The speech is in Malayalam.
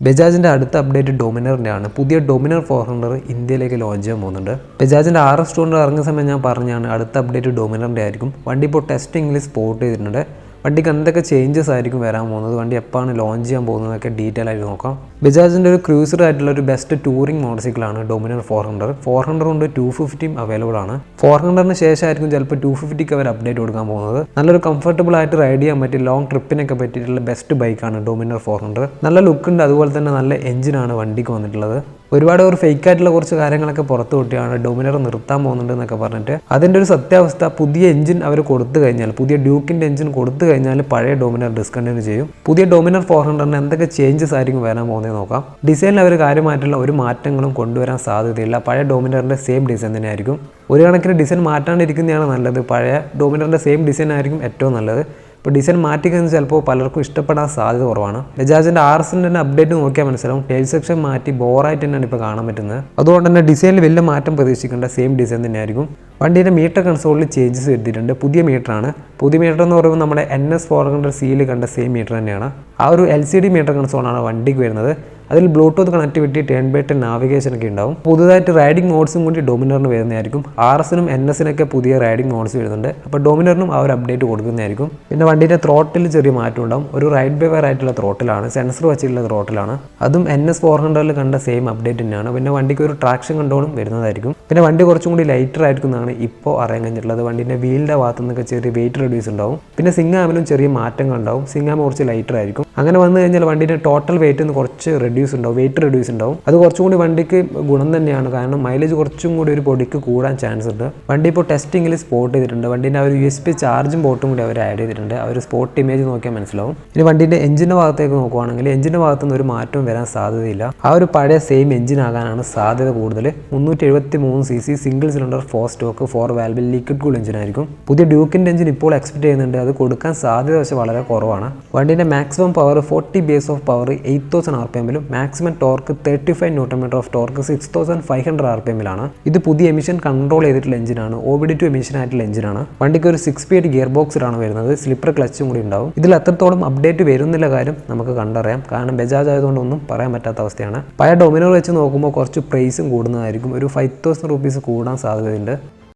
ബജാജിന്റെ അടുത്ത അപ്ഡേറ്റ് ഡൊമിനറിന്റെ ആണ് പുതിയ ഡൊമിനർ ഫോർ ഹൺഡ്രഡ് ഇന്ത്യയിലേക്ക് ലോഞ്ച് ചെയ്യാൻ പോകുന്നുണ്ട്. ബജാജിന്റെ ആർ എസ് ടു ഹൺഡ്രഡ് ഇറങ്ങിയ സമയം ഞാൻ പറഞ്ഞാണ് അടുത്ത അപ്ഡേറ്റ് ഡൊമിനറിന്റെ ആയിരിക്കും. വണ്ടി ഇപ്പോൾ ടെസ്റ്റിംഗിൽ സ്പോട്ട് ചെയ്തിട്ടുണ്ട്. വണ്ടിക്ക് എന്തൊക്കെ ചേഞ്ചസ് ആയിരിക്കും വരാൻ പോകുന്നത്? വണ്ടി എപ്പോഴാണ് ലോഞ്ച് ചെയ്യാൻ പോകുന്നതൊക്കെ ഡീറ്റെയിൽ ആയിട്ട് നോക്കാം. ബജാജിന്റെ ഒരു ക്രൂസർ ആയിട്ടുള്ള ഒരു best touring മോട്ടോർസൈക്കിളാണ് Dominar four hundred four hundred ഉണ്ട് ടു ഫിഫ്റ്റിയും അവൈലബിൾ ആണ്. ഫോർ ഹൺഡ്രഡിന് ശേഷമായിരിക്കും ചിലപ്പോൾ ടു ഫിഫ്റ്റിക്ക് അവർ അപ്ഡേറ്റ് കൊടുക്കാൻ പോകുന്നത്. നല്ലൊരു കംഫർട്ടബിൾ ആയിട്ട് റൈഡ് ചെയ്യാൻ പറ്റിയ ലോങ് ട്രിപ്പിനൊക്കെ പറ്റിയിട്ടുള്ള ബെസ്റ്റ് ബൈക്കാണ് ഡൊമിനർ ഫോർ ഹൺഡ്രഡ് നല്ല ലുക്ക് ഉണ്ട് അതുപോലെ തന്നെ നല്ല എഞ്ചിനാണ് വണ്ടിക്ക് വന്നിട്ടുള്ളത്. ഒരുപാട് ഒരു ഫേക്ക് ആയിട്ടുള്ള കുറച്ച് കാര്യങ്ങളൊക്കെ പുറത്തു വിട്ടിയാണ് ഡൊമിനർ നിർത്താൻ പോകുന്നുണ്ട് എന്നൊക്കെ പറഞ്ഞിട്ട് അതിന്റെ ഒരു സത്യാവസ്ഥ പുതിയ എഞ്ചിൻ അവർ കൊടുത്തു കഴിഞ്ഞാൽ പുതിയ ഡ്യൂക്കിന്റെ എഞ്ചിൻ കൊടുത്തു കഴിഞ്ഞാൽ പഴയ ഡൊമിനർ ഡിസ്കണ്ടിന്യൂ ചെയ്യും. പുതിയ ഡൊമിനർ ഫോർ ഹൺഡ്രഡിന് എന്തൊക്കെ ചേഞ്ചസ് ആയിരിക്കും വരാൻ പോകുന്നത് നോക്കാം. ഡിസൈനിൽ അവർ കാര്യമായിട്ടുള്ള ഒരു മാറ്റങ്ങളും കൊണ്ടുവരാൻ സാധ്യതയില്ല. പഴയ ഡൊമിനറിന്റെ സെയിം ഡിസൈൻ തന്നെയായിരിക്കും. ഒരു കണക്കിന് ഡിസൈൻ മാറ്റാണ്ടിരിക്കുന്നതാണ് നല്ലത്. പഴയ ഡൊമിനറിന്റെ സെയിം ഡിസൈൻ ആയിരിക്കും ഏറ്റവും നല്ലത്. ഇപ്പോൾ ഡിസൈൻ മാറ്റിക്കുന്നത് ചിലപ്പോൾ പലർക്കും ഇഷ്ടപ്പെടാൻ സാധ്യത കുറവാണ്. ബജാജിന്റെ ആർ എസിന്റെ അപ്ഡേറ്റ് നോക്കിയാൽ മനസ്സിലാവും. ടേൽ സെക്ഷൻ മാറ്റി ബോറായിട്ട് തന്നെയാണ് ഇപ്പോൾ കാണാൻ പറ്റുന്നത്. അതുകൊണ്ട് തന്നെ ഡിസൈനിൽ വലിയ മാറ്റം പ്രതീക്ഷിക്കേണ്ട സെയിം ഡിസൈൻ തന്നെയായിരിക്കും. വണ്ടിയുടെ മീറ്റർ കൺസോളിൽ ചേഞ്ചസ് വരുത്തിയിട്ടുണ്ട്. പുതിയ മീറ്ററാണ് പുതിയ മീറ്റർ എന്ന് പറയുമ്പോൾ നമ്മുടെ എൻ എസ് ഫോർ ഹൺഡ്രഡ് സിയിൽ കണ്ട സെയിം മീറ്റർ തന്നെയാണ്. ആ ഒരു എൽ സി ഡി മീറ്റർ കൺസോളാണ് വണ്ടിക്ക് വരുന്നത്. അതിൽ Bluetooth connectivity turn by turn navigation ഒക്കെ ഉണ്ടാവും. പുതുതായിട്ട് റൈഡിംഗ് മോഡ്സും കൂടി ഡൊമിനറിന് വരുന്നതായിരിക്കും. ആർ എസിനും എൻ എസിനൊക്കെ പുതിയ റൈഡിംഗ് മോഡ്സ് വരുന്നുണ്ട്. അപ്പോൾ ഡൊമിനറിനും ആ ഒരു അപ്ഡേറ്റ് കൊടുക്കുന്നതായിരിക്കും. പിന്നെ വണ്ടിയുടെ ത്രോട്ടിൽ ചെറിയ മാറ്റം ഉണ്ടാവും. ഒരു റൈഡ് ബൈ ആയിട്ടുള്ള ത്രോട്ടിലാണ് സെൻസർ വെച്ചിട്ടുള്ള ത്രോട്ടിലാണ് അതും എൻ എസ് ഫോർ ഹൺഡ്രഡിൽ കണ്ട സെയിം അപ്ഡേറ്റ് തന്നെയാണ്. പിന്നെ വണ്ടിക്ക് ഒരു ട്രാക്ഷൻ കൺട്രോളും വരുന്നതായിരിക്കും. പിന്നെ വണ്ടി കുറച്ചും കൂടി ലൈറ്റർ ആയിരിക്കും എന്നാണ് ഇപ്പോൾ അറിയാൻ കഴിഞ്ഞിട്ടുള്ളത്. വണ്ടിന്റെ വീലിന്റെ ഭാഗത്തു നിന്നൊക്കെ ചെറിയ വെയിറ്റ് റെഡ്യൂസ് ഉണ്ടാവും. പിന്നെ സിംഗാമിലും ചെറിയ മാറ്റങ്ങൾ ഉണ്ടാവും. സിംഗാമ കുറച്ച് ലൈറ്റർ ആയിരിക്കും. അങ്ങനെ വന്നു കഴിഞ്ഞാൽ വണ്ടിന്റെ ടോട്ടൽ വെയിറ്റ് കുറച്ച് റെഡ്യൂസ് ഉണ്ടാവും വെയിറ്റ് റെഡ്യൂസ് ഉണ്ടാവും. അത് കുറച്ചും കൂടി വണ്ടിക്ക് ഗുണം തന്നെയാണ്. കാരണം മൈലേജ് കുറച്ചും കൂടി ഒരു പൊടിക്ക് കൂടാൻ ചാൻസ് ഉണ്ട്. വണ്ടി ഇപ്പോൾ ടെസ്റ്റിംഗിൽ സ്പോട്ട് ചെയ്തിട്ടുണ്ട്. വണ്ടിന്റെ ഒരു യു എസ് പി ചാർജും പോർട്ടും കൂടി അവർ ആഡ് ചെയ്തിട്ടുണ്ട്. ആ ഒരു സ്പോട്ട് ഇമേജ് നോക്കിയാൽ മനസ്സിലാവും. ഇനി വണ്ടിന്റെ എഞ്ചിന്റെ ഭാഗത്തേക്ക് നോക്കുവാണെങ്കിൽ എഞ്ചിന്റെ ഭാഗത്തു നിന്ന് ഒരു മാറ്റവും വരാൻ സാധ്യതയില്ല. ആ ഒരു പഴയ സെയിം എഞ്ചിൻ ആകാനാണ് സാധ്യത കൂടുതൽ. മുന്നൂറ്റി എഴുപത്തി മൂന്ന് C C single cylinder four stroke four വാൽവിൽ liquid cool engine ആയിരിക്കും. പുതിയ ഡ്യൂക്കിന്റെ എഞ്ചിൻ ഇപ്പോൾ എക്സ്പെക്ട് ചെയ്യുന്നുണ്ട്. അത് കൊടുക്കാൻ സാധ്യത പക്ഷേ വളരെ കുറവാണ്. വണ്ടിന്റെ maximum power forty base of power eight thousand R P എമ്മിലും maximum torque thirty five newton metre of torque six thousand five hundred R P എമ്മിലാണ് ഇത് പുതിയ എമിഷൻ കൺട്രോൾ ചെയ്തിട്ടുള്ള എഞ്ചിനാണ് ബി ടു എമിഷൻ ആയിട്ടുള്ള എഞ്ചിനാണ് വണ്ടിക്ക് ഒരു സിക്സ് സ്പീഡ് ഗിയർ ബോക്സിലാണ് വരുന്നത്. സ്ലിപ്പർ ക്ലച്ചും കൂടി ഉണ്ടാവും. ഇതിൽ അത്രത്തോളം അപ്ഡേറ്റ് വരുന്നില്ല കാര്യം നമുക്ക് കണ്ടറിയാം. കാരണം ബജാജ് ആയതുകൊണ്ട് ഒന്നും പറയാൻ പറ്റാത്ത അവസ്ഥയാണ്. പഴയ ഡൊമിനോർ വെച്ച് നോക്കുമ്പോൾ കുറച്ച് പ്രൈസും കൂടുന്നതായിരിക്കും. ഒരു ഫൈവ് തൗസൻഡ് റുപ്പീസ് കൂടാൻ സാധ്യതയുണ്ട്.